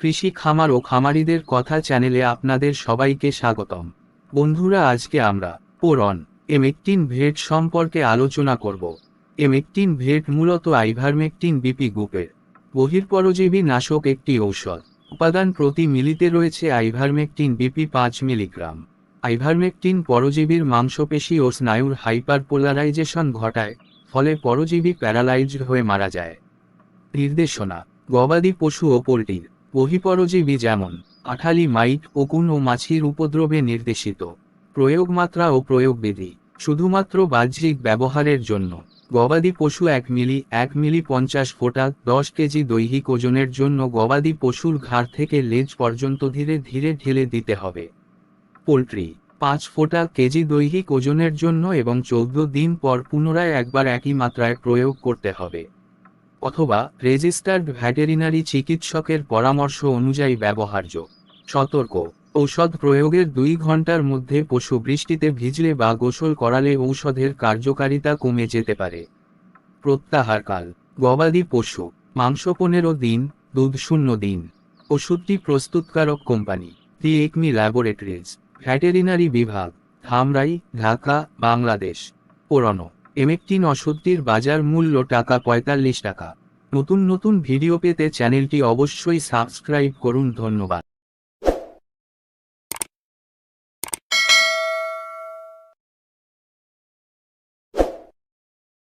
কৃষি খামার ও খামারিদের কথা চ্যানেলে আপনাদের সবাইকে স্বাগতম। বন্ধুরা, আজকে আমরা পোরন এমেকটিন ভেট সম্পর্কে আলোচনা করব। এমেকটিন ভেট মূলত আইভারমেকটিন বিপি গ্রুপের বহির্পরজীবী নাশক একটি ঔষধ। উপাদান প্রতি মিলিতে রয়েছে আইভারমেকটিন বিপি পাঁচ মিলিগ্রাম। আইভারমেকটিন পরজীবীর মাংসপেশি ও স্নায়ুর হাইপারপোলারাইজেশন ঘটায়, ফলে পরজীবী প্যারালাইজড হয়ে মারা যায়। নির্দেশনা, গবাদি পশু ও পোলট্রির বহিপরজীবী যেমন আঠালি মাইট ওকুন ও মাছির উপদ্রবে নির্দেশিত। প্রয়োগমাত্রা ও প্রয়োগবিধি। শুধুমাত্র বাহ্যিক ব্যবহারের জন্য। গবাদি পশু এক মিলি এক মিলি পঞ্চাশ ফোটা, দশ কেজি দৈহিক ওজনের জন্য গবাদি পশুর ঘাড় থেকে লেজ পর্যন্ত ধীরে ধীরে ঢেলে দিতে হবে। পোলট্রি, পাঁচ ফোটা কেজি দৈহিক ওজনের জন্য এবং চৌদ্দ দিন পর পুনরায় একবার একই মাত্রায় প্রয়োগ করতে হবে। অথবা রেজিস্টার্ড ভ্যাটেরিনারি চিকিৎসকের পরামর্শ অনুযায়ী ব্যবহার্য। সতর্ক। ঔষধ প্রয়োগের দুই ঘণ্টার মধ্যে পশু বৃষ্টিতে ভিজলে বা গোসল করালে ঔষধের কার্যকারিতা কমে যেতে পারে। প্রত্যাহারকাল গবাদি পশু। মাংস পনেরো দিন, দুধ শূন্য দিন। ওষুধটি প্রস্তুতকারক company, the ACME laboratories, veterinary বিভাগ, ধামরাই, ঢাকা, বাংলাদেশ। পুরনো। এমেকটিন ওষুধটির বাজার মূল্য টাকা পঁয়তাল্লিশ টাকা। নতুন নতুন ভিডিও পেতে চ্যানেলটি অবশ্যই সাবস্ক্রাইব করুন, ধন্যবাদ।